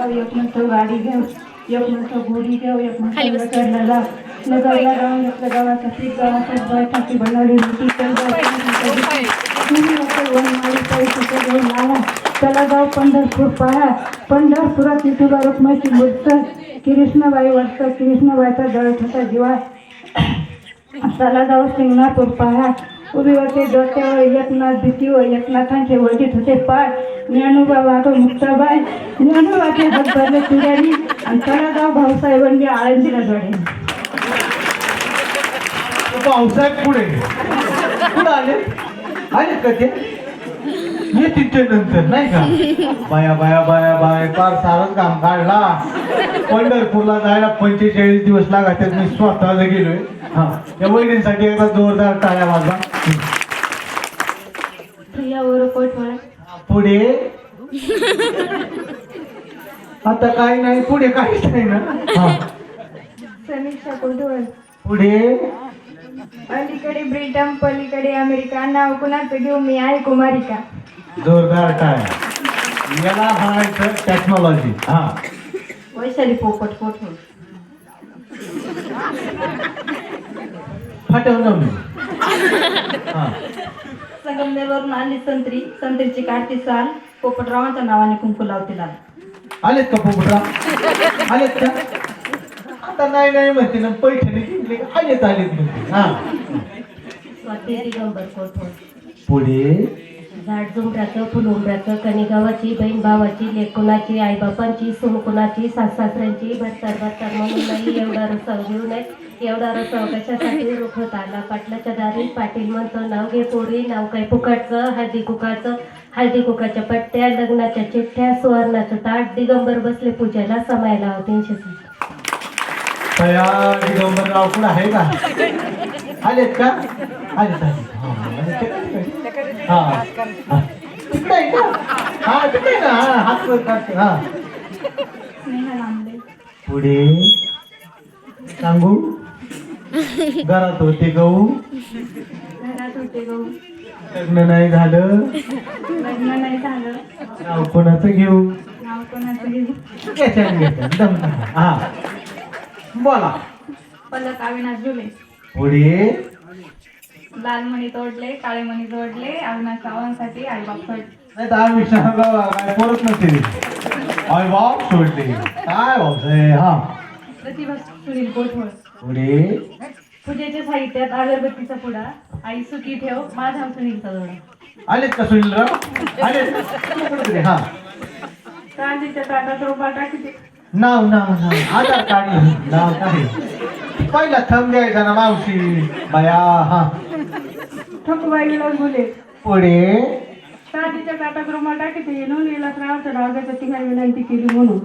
जाऊ एक म्हणतो गाडी घेऊ एक म्हणतो घोडी घेऊ एक म्हणतो नगरला जाऊ नगरला जाऊन आपल्या गावाचा पीक गावाचा बैठाची बनवली होती पैसे घेऊन आला. त्याला जाऊ पंढरपूर पहा. पंढरपुरात विठोबा रुक्माची मूर्त कृष्णबाई वाटतं कृष्णबाईचा जळत होता जीवा. त्याला जाऊ शिंगणापूर पहा. उभी होते डोक्यावर एकनाथ भीतीवर एकनाथांचे वडीत होते पाय ज्ञानोबा मुक्ताबाई ज्ञानोबाचे हात भरले आणि तळागाव भाऊसाहेबांनी आळंदीला जोडले भाऊसाहेब पुढे. कुठं आले? आले का ते? ये तिथे नंतर नाही का? बाया बाया बाया बाय फार सारच काम काढला. पंढरपूरला जायला पंचेचाळीस दिवस लागतात मी स्वतःला गेलोय. हा या वहिनींसाठी एकदा जोरदार टाळ्या वाजवा. पुढे? आता काही नाही पुढे काहीच नाही ना? हा. समीक्षा कोठवळ पुढे? अलीकडे ब्रिटन पलीकडे अमेरिका. नाव कुणाचं घेऊ मी? आहे कुमारिका. जोरदार टाळ्या याला म्हणायचं टेक्नॉलॉजी हा. वैशाली पोपट कोठवळ फाटवलं मी. हा. संगमनेरवरून आली संत्री संत्रीची काढती साल पोपटरावांच्या नावाने कुंकू लावते लाल आलेत का पोपटरा आलेत का? आता नाही नाही म्हणते ना पैठणी जिंकले? आलेत आलेत म्हणते. हा. स्वाती दिगंबर कोठवळ पुढे? झाड झुमऱ्याचं फुल उमऱ्याचं बहीण भावाची लेकुणाची आईबापांची सुनकुणाची सास सासऱ्यांची भत्तर भत्तर म्हणून नाही एवढा रसाव घेऊ नये. एवढा रसाव कशासाठी? रुखत आला पाटलाच्या दारी पाटील म्हणतो नाव घे पोरी नाव काय फुकाटचं हळदी कुकाचं. हळदी कुकाच्या पट्ट्या लग्नाच्या चिठ्ठ्या सुवर्णाचं ताट दिगंबर बसले पूजेला समायला तीनशे साठ तया दिगंबरराव कुठं आहे का? आलेत का? आले हा? हा. तिकडे आहे का? हा तिकडे आहे ना. हा हात वर काढते हा. स्नेहा लांबले. पुढे. सांगू? घरात होते गहू. घरात होते गहू. लग्न नाही झालं. लग्न नाही झालं. नाव कोणाचं घेऊ? नाव कोणाचं घेऊ? दम. हा. बोला. पलक अविनाश जुले पुढे. लाल मणी तोडले काळे मणी जोडले अविनाश चव्हाणसाठी आई बाप सोडले नाही तर आम्ही काय परत नसते अय बाप सोडले काय भाऊसाहेब हा. प्रतिभा सुनील पुढे पूजेच्या साहित्यात अगरबत्तीचा पुडा. आई सुखी ठेव माझा सुनीलचा जोडा. आलेत का सुनीलराव आलेत. पुढे, हा. कांदीच्या ताटात रोपा टाकीते नाव नाव नाव. आधार कार्ड नाव काय? पहिला थंब द्यायचा ना मावशी. बाया हा. ठकबाईला गुले पुढे? कांदीच्या ताटात रोपा टाकीते नोंदीला श्रावणच्या डाव्याच्या तिघा विनंती केली म्हणून.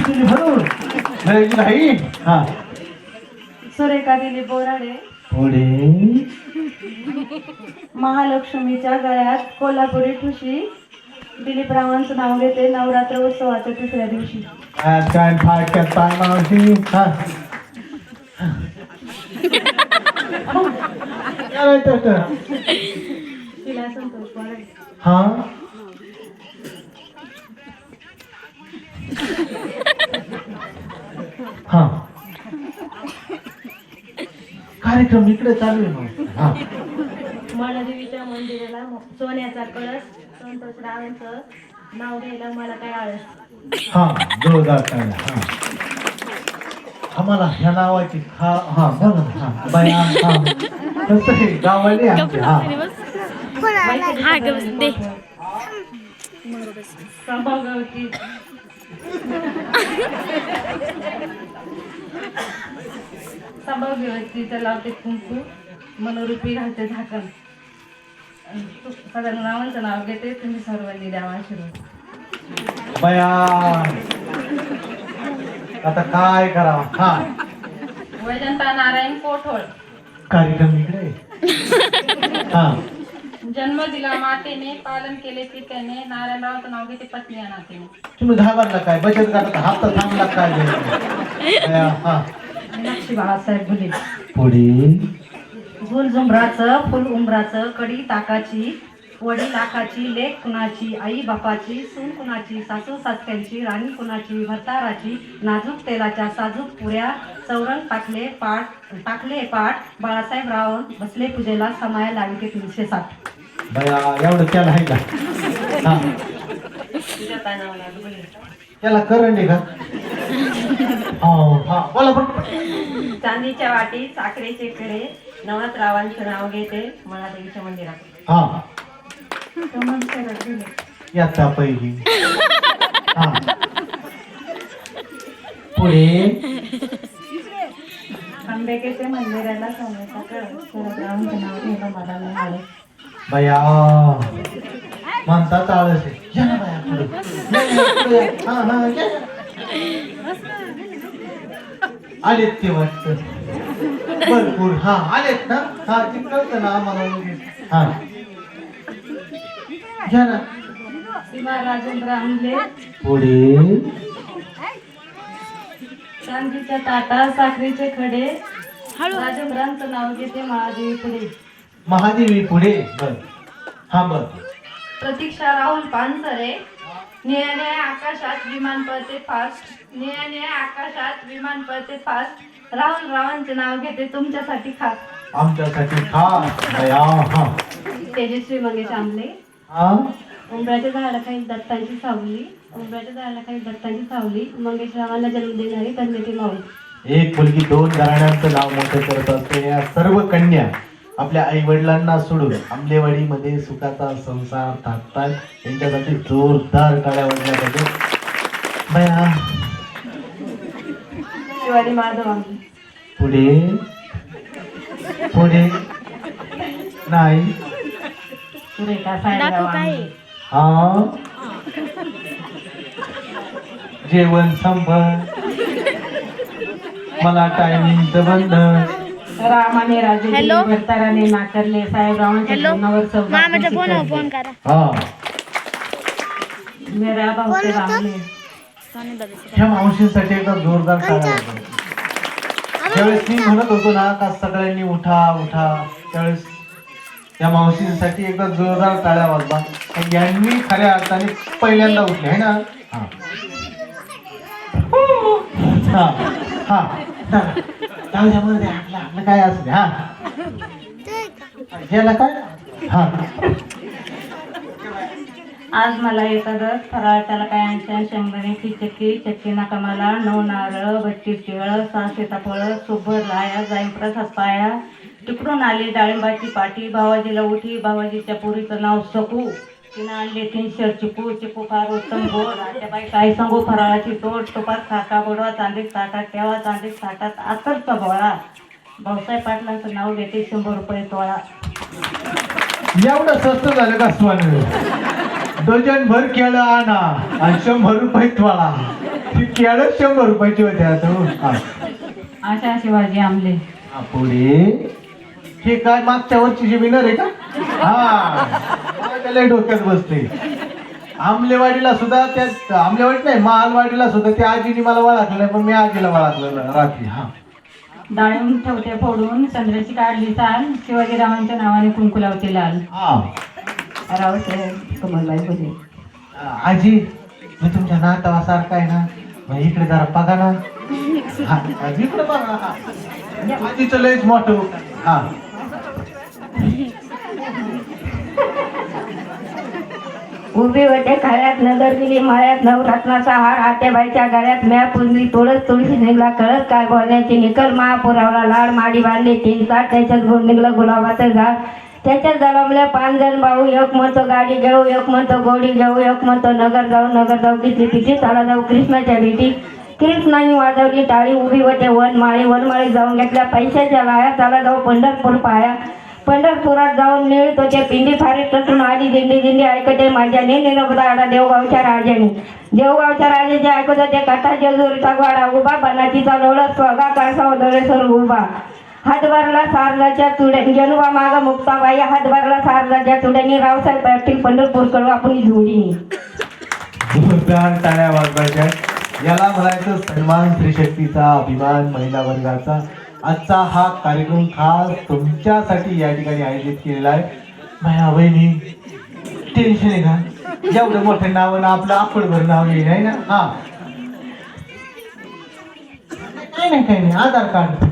केली भरून नाही नाही. हा. सुरेखा दिली बोराडे. पुढे? महालक्ष्मीच्या गळ्यात कोल्हापुरी ठुशी. दिलीप रावांचं नाव घेते. नवरात्र उत्सवाच्या तिसऱ्या दिवशी. आज काय फाटक्यात पाय मावशी. हा. करायचं तर. हा? हा. कार्यक्रम इकडे चालू आहे. हा. माळदेवीच्या मंदिराला सोन्याचा कळस संतोष रावांचं नाव द्यायला मला काय आळस? हा जोरदार टाळ्या हा. आम्हाला ह्या नावाची हा हा ना, हा. बाया हा. गावाले हा. हा ग दे. लावते कुंकू मनोरूपी घालते झाकण. आणि तू साधारण नावांचं नाव घेते तुम्ही सर्वांनी द्यावा आशीर्वाद. बाया. आता काय करावं? हा. वैजंता नारायण कोठोळ. कार्यक्रम इकडे. हा. जन्म दिला मातेने पालन केले पित्याने नारायणरावचं नाव घेते पत्नी या नातेने. तुम्ही घाबरला काय? बचत गटात हात तर थांबला काय बाया, हा मीनाक्षी बाळासाहेब भुले पुढे गुल. झुंबराचं फुल उंबराचं कडी ताकाची वडील लाखाची लेख कुणाची आई बापाची सून कुणाची सासू सासऱ्यांची राणी कुणाची भरताराची नाजूक तेलाच्या साजूक पुऱ्या चौरंग टाकले पाठ टाकले पाठ बाळासाहेब राव बसले पूजेला समाया लाविके तीनशे साठ बया एवढं त्याला आहे का? हा. तुझ्या काय नाव लागलं त्याला करंट आहे का? हो हा. बोला पण चांदीच्या वाटी साखरेचे कडे नवनाथ रावांचं नाव घेते मनादेवीच्या मंदिरात. हा. याचा पहिली. हा. पुढे. आंबेकेच्या मंदिराला रावांचं नाव घ्यायला मला नाही आलं बया. म्हणतात आळस आहे या ना बाया पुढे. या ना, पुढे. या. या. ना. आलेत ते वाटत. भरपूर. हा आलेत ना? हा ते कळतं ना आम्हाला लगेच. हा. राजेंद्र पुढे. चांदीच्या ताटा साखरेचे खडे. राजेंद्रांचं नाव घेते महादेवी पुढे. महादेवी पुढे. बर. हा बर. प्रतीक्षा राहुल पानसरे. निळ्याने आकाशात विमान पळते फास्ट निळ्याने आकाशात विमान पळते फास्ट राहुल रावांचे नाव घेते तुमच्यासाठी खास. आमच्यासाठी खास. हा. तेजस्वी मंगेश आंबले झाडाला काही दत्तांची सावली. उंबराच्या झाडाला काही दत्तांची सावली. मंगेश रावांना जन्म देणारी धन्यती माऊली. एक मुलगी दोन घराण्यांचं नाव मोठं करत असते. या सर्व कन्या आपल्या आई वडिलांना सोडून आंबलेवाडीमध्ये सुखाचा संसार थाटतात. त्यांच्यासाठी जोरदार काळ्या वाजल्या पाहिजे पुढे? पुढे? नाही. सुरेखा हा? जेवण संपत मला टायमिंगचं बंद. रामाने राजे हॅलो? भरताराने नाकारले. साहेबरावांच्या हॅलो? जीवनावर चौदा मामाच्या कोटी फोनवर करते. फोन करा. हा. मेरा भाऊ रामने. सोनी दादाचा. ह्या मावशींसाठी एकदा जोरदार टाळ्या वाजवा. ज्यावेळेस मी म्हणत होतो ना का सगळ्यांनी उठा उठा. त्यावेळेस त्या मावशींसाठी एकदा जोरदार टाळ्या वाजवा. यांनी खऱ्या अर्थाने पहिल्यांदा उठले आहे ना? हा. हा. आपलं आपलं काय असू द्या हा. याला काय? हा. आज मला एखादं फराळ त्याला काय ऐंशी शंभर ती चक्की चक्की नाका मला. नऊ नारळ बत्तीस केळ सहा सीताफळ सुभर लाया जाईन प्रसाद पाया तिकडून आली डाळिंबाची पाटी भावाजीला उठी भावाजीच्या पुरीचं नाव सकू तिनं आणले तीनशे चिकू चिकू फार उत्तम गोड. आजच्या बाई काय सांगू फराळाची तोड तुपात खाका बुडवा चांदीत ताटात ठेवा चांदीत ताटात आतरचा बोळा भाऊसाहेब पाटलांचं नाव घेते शंभर रुपये तोळा. एवढं स्वस्त झालं का सोनं डझन भर केळं आणा आणि शंभर रुपये थोडा ती केळं शंभर रुपयाची होते आता हो. शिवाजी आमले. पुढे. हे काय मागच्या वर्षीची विनर आहे का? हा. त्याला डोक्यात बसते आमलेवाडीला सुद्धा त्या आमलेवाडी नाही मालवाडीला सुद्धा त्या आजीने मला ओळखलं नाही पण मी आजीला ओळखलं रात्री हा. डाळिंब ठेवते फोडून चंद्राची काढली चाल शिवाजीरावांच्या नावाने कुंकू लावते लाल. हा. रावसाहेब कमलबाई बोले आजी मी तुमच्या नातावासारखा आहे ना मग इकडे जरा बघा ना. हा आजी इकडे बघा. हा. आजीचं लयच मोठं हा. उभी वटे खाळ्यात नजर दिली माळ्यात नवरत्नाचा हार आत्याबाईच्या गळ्यात म्या पुंजली तोडस तुळशी निघला कळस काय बोलण्याची निकल महापुरावला लाड माडी बांधली तीन ताट त्याच्यात गुण निघलं गुलाबाचं झाड. त्याच्यात जलमल्या पाच जण भाऊ एक म्हणतो गाडी घेऊ एक म्हणतो गोडी घेऊ एक म्हणतो नगर जाऊ नगर जाऊ किती पिठी चाला जाऊ कृष्णाच्या भेटी. कृष्णाने वाजवली टाळी उभी होते वनमाळी वनमाळी जाऊन घेतल्या पैशाच्या लाया चाला जाऊ पंढरपूर पाया. पंढरपुरात जाऊन मिळत होते पिंडी फारीत तसून आली दिंडी दिंडी ऐकते माझ्या नेने आडा देवगावच्या राजाने. देवगावच्या राजाचे ऐकत होते कथा जेजुरीचा गोडा उभा बनाचीचा लोळ स्वगा काळसा दळेसर उभा. हातभारला सारलाच्या चुड्या जनुबा माग मुक्ताबाई हातभारला सारलाच्या चुड्यानी रावसाहेब पाटील पंढरपूरकडून आपण जोडीने जोरदार टाळ्या वाजवायच्या याला म्हणायचं सन्मान स्त्रीशक्तीचा अभिमान महिला वर्गाचा. आजचा हा कार्यक्रम खास तुमच्यासाठी या ठिकाणी आयोजित केलेला आहे. माझ्या बहिणी टेन्शन आहे का जेवढं मोठं नाव ना आपलं आपळभर नाव येईल आहे ना? हा. काही नाही काही नाही. आधार कार्ड.